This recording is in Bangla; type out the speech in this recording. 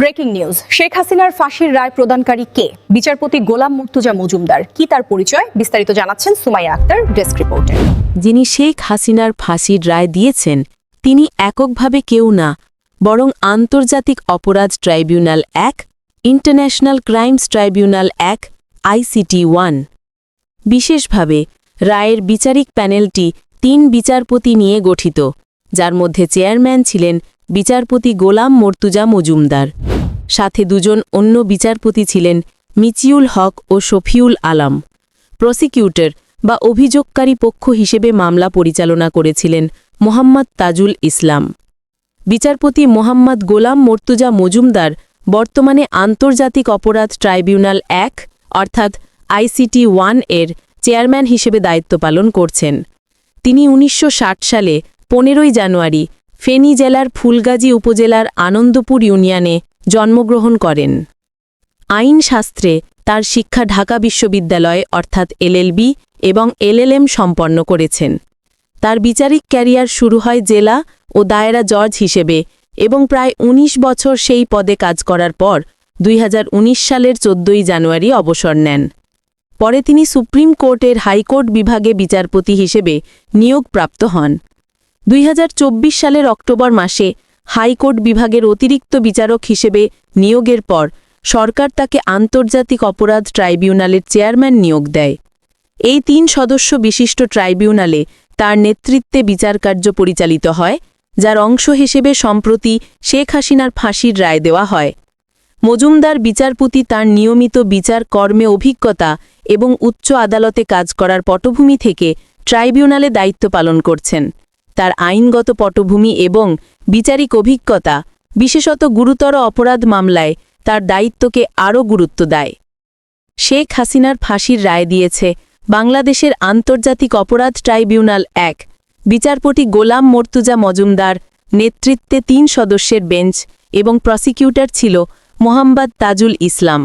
Breaking news. শেখ হাসিনার ফাঁসির রায় প্রদানকারী কে? বিচারপতি গোলাম মুর্তুজা মজুমদার। কি তার পরিচয়? বিস্তারিত জানাচ্ছেন সুমাইয়া আক্তার, ডেস্ক রিপোর্টে। যিনি শেখ হাসিনার ফাঁসির রায় দিয়েছেন, তিনি এককভাবে কেউ না, বরং আন্তর্জাতিক অপরাধ ট্রাইব্যুনাল এক, ইন্টারন্যাশনাল ক্রাইমস ট্রাইব্যুনাল এক, আইসিটি ওয়ান। বিশেষভাবে, রায়ের বিচারিক প্যানেলটি তিন বিচারপতি নিয়ে গঠিত, যার মধ্যে চেয়ারম্যান ছিলেন বিচারপতি গোলাম মর্তুজা মজুমদার। সাথে দুজন অন্য বিচারপতি ছিলেন মিচিউল হক ও শফিউল আলম। প্রসিকিউটর বা অভিযোগকারী পক্ষ হিসেবে মামলা পরিচালনা করেছিলেন মোহাম্মদ তাজুল ইসলাম। বিচারপতি মোহাম্মদ গোলাম মর্তুজা মজুমদার বর্তমানে আন্তর্জাতিক অপরাধ ট্রাইব্যুনাল এক, অর্থাৎ আইসিটি ওয়ানের চেয়ারম্যান হিসেবে দায়িত্ব পালন করছেন। তিনি উনিশশো ষাট সালে পনেরোই জানুয়ারি ফেনী জেলার ফুলগাজী উপজেলার আনন্দপুর ইউনিয়নে জন্মগ্রহণ করেন। আইনশাস্ত্রে তার শিক্ষা ঢাকা বিশ্ববিদ্যালয়ে অর্থাৎ এলএলবি এবং এলএলএম সম্পন্ন করেছেন। তার বিচারিক ক্যারিয়ার শুরু হয় জেলা ও দায়রা জজ হিসেবে এবং প্রায় ১৯ বছর সেই পদে কাজ করার পর দুই হাজার উনিশ সালের চোদ্দই জানুয়ারি অবসর নেন। পরে তিনি সুপ্রিম কোর্টের হাইকোর্ট বিভাগে বিচারপতি হিসেবে নিয়োগপ্রাপ্ত হন। দুই হাজার চব্বিশ সালের অক্টোবর মাসে হাইকোর্ট বিভাগের অতিরিক্ত বিচারক হিসেবে নিয়োগের পর সরকার তাকে আন্তর্জাতিক অপরাধ ট্রাইব্যুনালের চেয়ারম্যান নিয়োগ দেয়। এই তিন সদস্য বিশিষ্ট ট্রাইব্যুনালে তার নেতৃত্বে বিচারকার্য পরিচালিত হয়, যার অংশ হিসেবে সম্প্রতি শেখ হাসিনার ফাঁসির রায় দেওয়া হয়। মজুমদার বিচারপতি তার নিয়মিত বিচার কর্মে অভিজ্ঞতা এবং উচ্চ আদালতে কাজ করার পটভূমি থেকে ট্রাইব্যুনালে দায়িত্ব পালন করছেন। তার আইনগত পটভূমি এবং বিচারিক অভিজ্ঞতা, বিশেষত গুরুতর অপরাধ মামলায় তার দায়িত্বকে আরও গুরুত্ব দেয়। শেখ হাসিনার ফাঁসির রায় দিয়েছে বাংলাদেশের আন্তর্জাতিক অপরাধ ট্রাইব্যুনাল এক। বিচারপতি গোলাম মর্তুজা মজুমদার নেতৃত্বে তিন সদস্যের বেঞ্চ এবং প্রসিকিউটর ছিল মোহাম্মদ তাজুল ইসলাম।